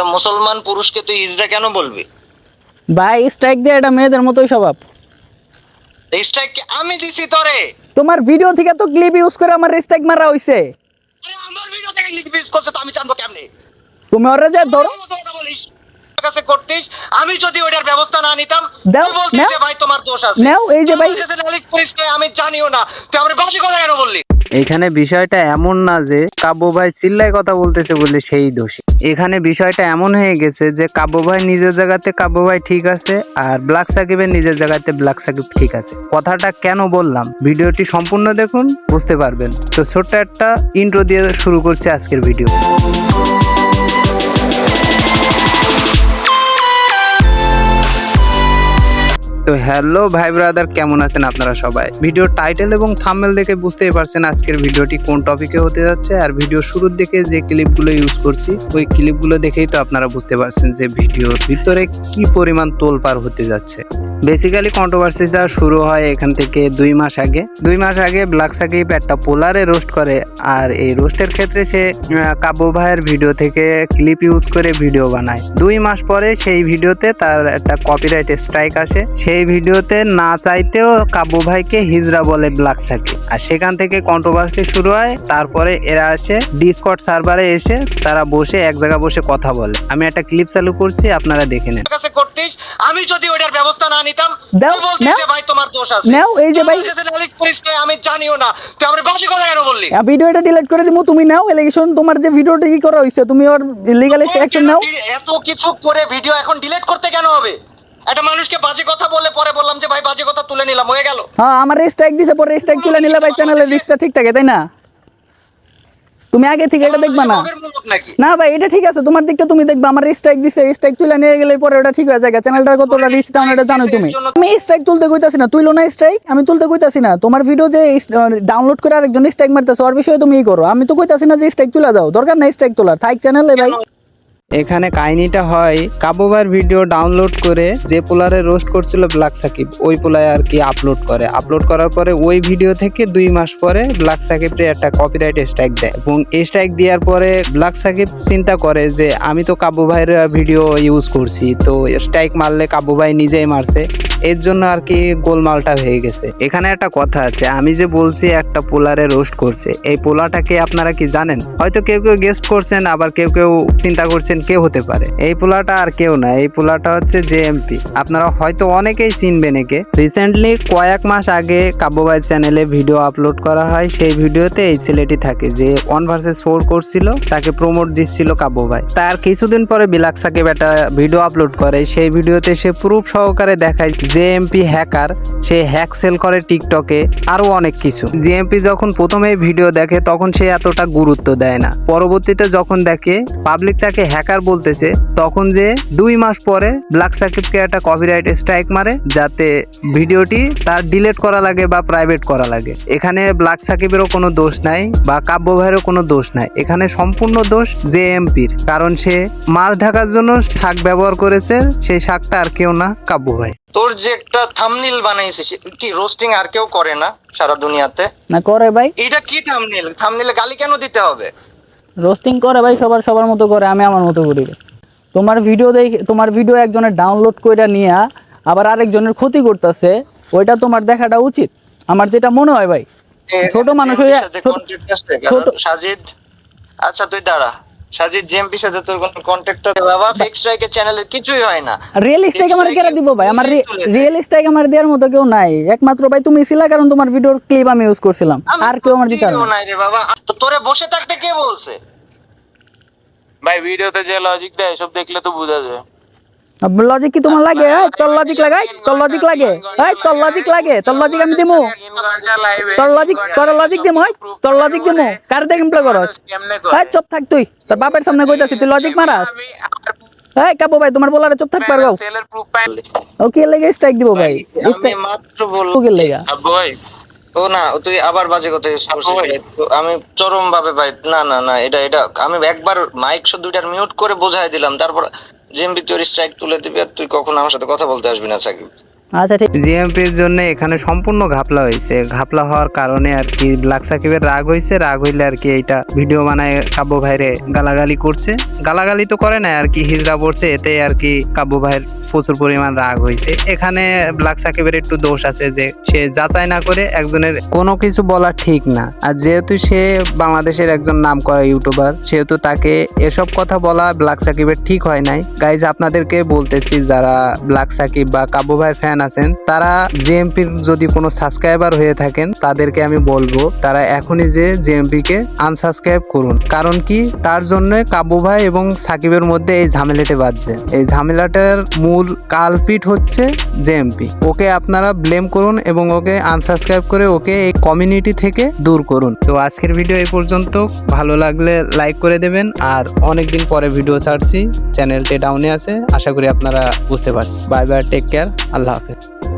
একটা মুসলমান পুরুষকে তুই হিজড়া কেন বলবি? ভাই স্ট্রাইক দিয়ে এটা মেয়েদের মতোই স্বভাব। স্ট্রাইক কি আমি দিছি তোরে? তোমার ভিডিও থেকে তো ক্লিপ ইউজ করে আমার স্ট্রাইক মারা হইছে। আরে আমার ভিডিও থেকে লিখ বিস করছে তো আমি জানব কেমনে? তুমি ওরে যে ধরো। বলিস কাছে করতিস আমি যদি ওইটার ব্যবস্থা না নিতাম তুই বলতিস যে ভাই তোমার দোষ আছে। নাও, এই যে ভাই। আমি জানিও না। তুই আমার বাসি কথা কেন বললি? এখানে বিষয়টা এমন না যে কাব্য ভাই চিল্লায় কথা বলতেছে বলে সেই দোষী। এখানে বিষয়টা এমন হয়ে গেছে যে কাব্য ভাই নিজের জায়গাতে কাব্য ভাই ঠিক আছে আর ব্ল্যাক সাকিবের নিজের জায়গাতে ব্ল্যাক সাকিব ঠিক আছে। কথাটা কেন বললাম? ভিডিওটি সম্পূর্ণ দেখুন, বুঝতে পারবেন। তো ছোট্ট একটা ইন্ট্রো দিয়ে শুরু করছে আজকের ভিডিও তো হ্যালো ভাই ব্রাদার, কেমন আছেন আপনারা সবাই? ভিডিও টাইটেল এবং থাম্বনেল দেখে বুঝতেই পারছেন আজকের ভিডিওটি কোন টপিকে হতে যাচ্ছে আর ভিডিও শুরুর দিকে যে ক্লিপগুলো ইউজ করছি, ওই ক্লিপগুলো দেখেই তো আপনারা বুঝতে পারছেন যে ভিডিওর ভিতরে কি পরিমাণ তোলপার হতে যাচ্ছে। বেসিক্যালি কন্ট্রোভার্সিটা শুরু হয় এখান থেকে দুই মাস আগে। দুই মাস আগে ব্ল্যাক সাকিব একটা পোলারে রোস্ট করে আর এই রোস্টের ক্ষেত্রে সে কাব্য ভাইয়ের ভিডিও থেকে ক্লিপ ইউজ করে ভিডিও বানায়। দুই মাস পরে সেই ভিডিওতে তার একটা কপিরাইট স্ট্রাইক আসে। সেই ভিডিওতে না চাইতেও কাব্য ভাইকে হিজরা বলে ব্ল্যাক সাকিব। আর সেখান থেকে কন্ট্রোভার্সি শুরু হয় তারপরে এরা আসে ডিসকট সার্ভারে এসে তারা বসে এক জায়গায় বসে কথা বলে। আমি একটা ক্লিপ চালু করছি আপনারা দেখে নেন। করতিস আমি যদি ওইটার ব্যবস্থা না নিতাম ভাই তোমার দোষ আছে। নাও, এই যে ভাই। আমি জানিও না। তুই আমার বাসি কথা কেন বললি? ভিডিওটা ডিলিট করে দিমু তুমি নাও এলিগেশন তোমার যে ভিডিওটা কি করা হইছে তুমি ওর লিগ্যাল অ্যাকশন নাও। এত কিছু করে ভিডিও এখন ডিলিট করতে কেন হবে? একটা মানুষকে বাজে কথা বলে পরে বললাম যে ভাই বাজে কথা তুলে নিলাম হয়ে গেল। হ্যাঁ আমার স্ট্রাইক দিছে পরে স্ট্রাইক তুলে নিলে ভাই চ্যানেলের রিস্কটা ঠিক থাকে তাই না? তুমি আগে থেকে এটা দেখবা না। না ভাই এটা ঠিক আছে তোমার দিকটা তুমি দেখবা আমার স্ট্রাইক দিছে স্ট্রাইক তুলে নিয়ে গেলে পরে ওটা ঠিক হয়ে যায় চ্যানেলটার কতটা রিস্ক ডাউন এটা জানো তুমি। আমি স্ট্রাইক তুলতে কইতাছি না তুইলো না স্ট্রাইক আমি তুলতে কইতাছি না। তোমার ভিডিও যে ডাউনলোড করে আরেকজন স্ট্রাইক মারতেছে ওর বিষয়ে তুমি ই করো। আমি তো কইতাছি না যে স্ট্রাইক তুলে দাও দরকার নাই স্ট্রাইক তোলার। থাক চ্যানেলে ভাই। এখানে কাহিনীটা হয় কাবুবার ভিডিও ডাউনলোড করে যে পোলারে রোস্ট করছিল ব্ল্যাক সাকিব, ওই পোলায় আর কি আপলোড করে। আপলোড করার পরে ওই ভিডিও থেকে দুই মাস পরে ব্ল্যাক সাকিবরে একটা কপিরাইট স্ট্রাইক দেয় এবং স্ট্রাইক দেওয়ার পরে ব্ল্যাক সাকিব চিন্তা করে যে, আমি তো কাবু ভাইয়ের ভিডিও ইউজ করছি, তো স্ট্রাইক মারলে কাবু ভাই নিজেই মারছে। এর জন্য আর কি গোলমালটা হয়ে গেছে। এখানে একটা কথা আছে, আমি যে বলছি একটা পোলারে রোস্ট করছে, এই পোলাটাকে আপনারা কি জানেন? হয়তো কেউ কেউ গেস্ট করছেন, আবার কেউ কেউ চিন্তা করছেন কেউ হতে পারে। এই পোলাটা আর কেউ না, এই পোলাটা হচ্ছে জেএমপি আপনারা হয়তো অনেকেই চিনবেন একে। রিসেন্টলি কয়েক মাস আগে কাব্যবাই চ্যানেলে ভিডিও আপলোড করা হয়, সেই ভিডিওতে এই ছেলেটি থাকে যে ওয়ান ভার্সেস ফোর করছিল, তাকে প্রমোট দিচ্ছিল কাব্যবাই। তার কিছুদিন পরে বিলাক সাকিব একটা ভিডিও আপলোড করে, সেই ভিডিওতে সে প্রুফ সহকারে দেখায় জেএমপি হ্যাকার সে হ্যাক সেল করে টিকটকে আরও অনেক কিছু। জেএমপি যখন প্রথমে ভিডিও দেখে, তখন সে এতটা গুরুত্ব দেয় না। পরবর্তীতে যখন দেখে পাবলিক তাকে হ্যাকার বলতেছে তখন যে দুই মাস পরে ব্ল্যাক সাকিবকে একটা কপিরাইট স্ট্রাইক মারে যাতে ভিডিওটি তার ডিলিট করা লাগে বা প্রাইভেট করা লাগে। এখানে ব্ল্যাক সাকিবেরও কোনো দোষ নাই বা কাব্য ভাইয়েরও কোনো দোষ নাই। এখানে সম্পূর্ণ দোষ জেএমপির কারণ সে মাছ ঢাকার জন্য শাক ব্যবহার করেছে সেই শাকটা আর কেউ না কাব্য ভাই। তোর যে একটা থামনিল বানাইছিস কি রোস্টিং আর কেউ করে না সারা দুনিয়াতে? না করে ভাই। এটা কি থামনিল থামনিলে গালি কেন দিতে হবে? রোস্টিং করে ভাই সবার সবার মতো করে আমি আমার মতো করি। তোমার ভিডিও দেখে তোমার ভিডিও একজনের ডাউনলোড করে নিয়ে আবার আরেকজনের ক্ষতি করতেছে ওইটা তোমার দেখাটা উচিত। আমার যেটা মনে হয় ভাই ছোট মানুষ হয়ে ছোট- ছোট- সাজিদ আচ্ছা তুই দাঁড়া। সাজিদ জেএমপি সাথে তোর কোনো কন্ট্যাক্ট বাবা ফিক্স স্ট্রাইকে চ্যানেলে কিছুই হয় না। রিয়েল স্ট্রাইক আমার কেরা দিব ভাই? আমার রিয়েল স্ট্রাইক আমার দেওয়ার মতো কেউ নাই। একমাত্র ভাই তুমি ছিলা কারণ তোমার ভিডিওর ক্লিপ আমি ইউজ করছিলাম। আর কেউ আমার দিতে পারবে না। রে বাবা। তো তোরে বসে থাকতে কে বলছে? ভাই ভিডিওতে যে লজিক দেয় সব দেখলে তো বোঝা যায়। লজিক কি তোমার লাগে? তোর লজিক লাগে? এই, তোর লজিক লাগে? এই তোর লজিক লাগে? তোর লজিক আমি দিমু? তোর লজিক তোর লজিক দিমু? তোর লজিক দিমু? কার দেখে এমপ্লয় করস? এই চুপ থাক তুই। তোর বাপের সামনে কইতাছিস তুই লজিক মারাস। এই কাবু ভাই তোমার বলারে চুপ থাক পারব সেলের প্রুফ পাই স্ট্রাইক দিব ভাই? আমি মাত্র বললাম। ওকে লেগা? আব্বু ভাই। ও না তুই আবার বাজে কথা। আমি চরম ভাবে ভাই। না না না এটা এটা আমি একবার মাইক শুধু দুইটার মিউট করে বোঝাই দিলাম। তারপর জেমবি, তোর স্ট্রাইক তুলে দিবি আর তুই কখনো আমার সাথে কথা বলতে আসবি না, সাকিব। আচ্ছা ঠিক। জন্য এখানে সম্পূর্ণ ঘাপলা হয়েছে। ঘাপলা হওয়ার কারণে আর কি ব্ল্যাক সাকিবের রাগ হয়েছে। রাগ হইলে আর কি ভিডিও বানায় কাব্য ভাইরে গালাগালি করছে। গালাগালি তো করে না আর কি হিজড়া পড়ছে এতে আর কি কাব্য ভাইয়ের প্রচুর পরিমাণ রাগ হয়েছে। এখানে ব্ল্যাক সাকিবের একটু দোষ আছে যে, সে যাচাই না করে একজনের কোনো কিছু বলা ঠিক না। আর যেহেতু সে বাংলাদেশের একজন নাম করা ইউটিউবার, সেহেতু তাকে এসব কথা বলা ব্ল্যাক সাকিবের ঠিক হয় নাই। গাইজ আপনাদেরকে বলতেছি, যারা ব্ল্যাক সাকিব বা কাব্য ভাইয়ের ফ্যান আছেন, তারা জেএমপির যদি কোনো সাবস্ক্রাইবার হয়ে থাকেন, তাদেরকে আমি বলব, তারা এখনই যে জেএমপি কে আনসাবস্ক্রাইব করুন। কারণ কি? তার জন্য কাবু ভাই এবং সাকিবের মধ্যে এই ঝামেলাটা বাজছে এই ঝামেলাটার মূল কালপিট হচ্ছে জেএমপি ওকে আপনারা ব্লেম করুন এবং ওকে আনসাবস্ক্রাইব করে ওকে এই কমিউনিটি থেকে দূর করুন। তো আজকের ভিডিও এই পর্যন্ত। ভালো লাগলে লাইক করে দেবেন। আর অনেকদিন পরে ভিডিও ছাড়ছি। চ্যানেলটি ডাউনে আছে। আশা করি আপনারা বুঝতে পারছেন। বাই বাই টেক কেয়ার আল্লাহ Okay.